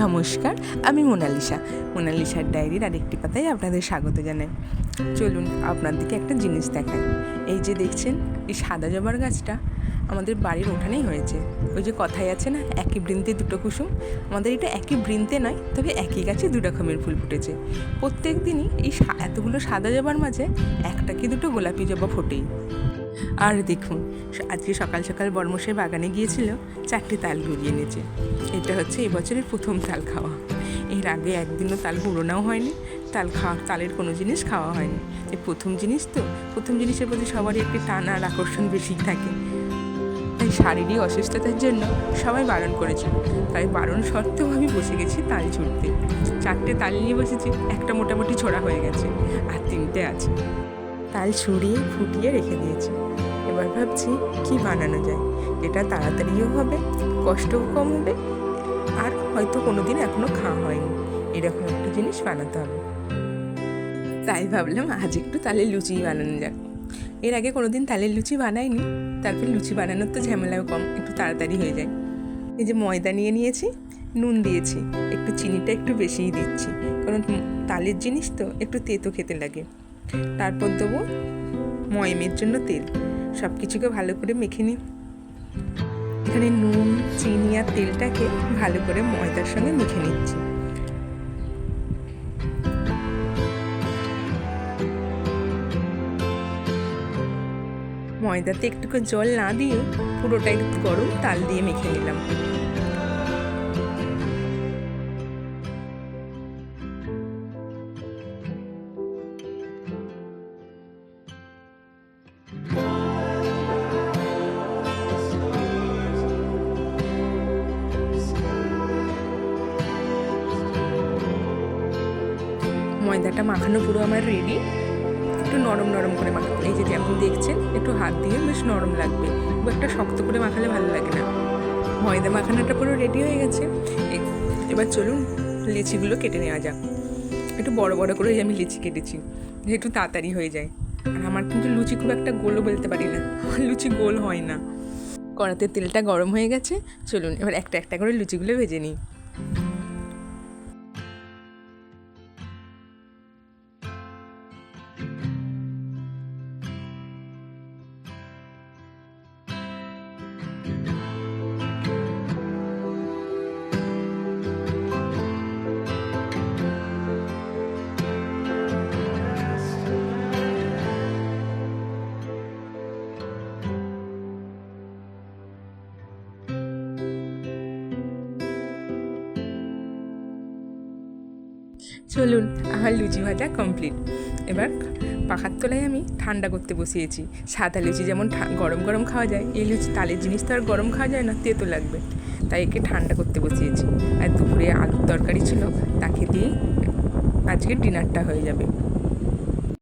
নমস্কার, আমি মোনালিসা। মোনালিসার ডায়েরির আরেকটি পাতায় আপনাদের স্বাগত জানাই। চলুন আপনাদেরকে একটা জিনিস দেখাই। এই যে দেখছেন, এই সাদা জবার গাছটা আমাদের বাড়ির উঠানেই হয়েছে। ওই যে কথাই আছে না, একই বৃন্তে দুটো কুসুম। আমাদের এটা একই বৃন্তে নয়, তবে একই গাছে দু রকমের ফুল ফুটেছে। প্রত্যেক দিনই এই এতগুলো সাদা জবার মাঝে একটা কি দুটো গোলাপি জবা ফোটেই। আর দেখুন, আজকে সকাল সকাল বর্মশাই বাগানে গিয়েছিল চারটে তাল ঘুরিয়ে এনেছে। এটা হচ্ছে এবছরের প্রথম তাল খাওয়া। এর আগে একদিনও তাল ঘুরোনাও হয়নি, তাল খাওয়া তালের কোনো জিনিস খাওয়া হয়নি। এই প্রথম জিনিস তো, প্রথম জিনিসের প্রতি সবারই একটি টান আর আকর্ষণ বেশি থাকে। তাই শারীরিক অসুস্থতার জন্য সবাই বারণ করেছিল। তাই বারণ সত্ত্বেও আমি বসে গেছি তাল ছুটতে চারটে তাল নিয়ে বসেছি, একটা মোটামুটি ছোড়া হয়ে গেছে, আর তিনটে আছে। তাল ছড়িয়ে ফুটিয়ে রেখে দিয়েছি। এবার ভাবছি কি বানানো যায়? যেটা তাড়াতাড়িও হবে, কষ্টও কম হবে আর হয়তো কোনো দিন এখনও খাওয়া হয়নি। এরকম একটা জিনিস বানাতে হবে। তাই ভাবলাম আজ একটু তালের লুচি বানানো যাক। এর আগে কোনো দিন তালের লুচি বানাইনি, তারপর লুচি বানানোর তো ঝামেলাও কম, একটু তাড়াতাড়ি হয়ে যায়। এই যে ময়দা নিয়ে নিয়েছি, নুন দিয়েছি, একটু চিনিটা একটু বেশিই দিচ্ছি, কারণ তালের জিনিস তো একটু তেতো খেতে লাগে। তারপর দেবো ময়মের জন্য তেল। সব কিছুকে ভালো করে মেখে নিই। এখানে নুন, চিনি আর তেলটাকে ভালো করে ময়দার সঙ্গে মেখে নিচ্ছি। ময়দাতে একটুকু জল না দিয়ে পুরোটা একটু গরম তাল দিয়ে মেখে নিলাম। ময়দাটা মাখানো পুরো আমার রেডি একটু নরম নরম করে মাখাতে এই যে যেমন দেখছেন, একটু হাত দিয়ে বেশ নরম লাগবে। খুব একটা শক্ত করে মাখালে ভালো লাগে না। ময়দা মাখানোটা পুরো রেডি হয়ে গেছে। এবার চলুন, লিচিগুলো কেটে নেওয়া যাক। একটু বড় বড় করে আমি লিচি কেটেছি, যেহেতু তাড়াতাড়ি হয়ে যায়। আর আমার কিন্তু লুচি খুব একটা গোলও বলতে পারি না। লুচি গোল হয় না। কড়াতে তেলটা গরম হয়ে গেছে। চলুন, এবার একটা একটা করে লুচিগুলো ভেজে নিই। চলুন, আমার লুচি ভাজা কমপ্লিট এবার পাখার তলায় আমি ঠান্ডা করতে বসিয়েছি। সাদা লুচি যেমন গরম গরম খাওয়া যায়, এই লুচি তালের জিনিস তো আর গরম খাওয়া যায় না, তেতো লাগবে। তাই একে ঠান্ডা করতে বসিয়েছি। আর দুপুরে আলুর তরকারি ছিল, তাকে দিয়েই আজকে ডিনারটা হয়ে যাবে।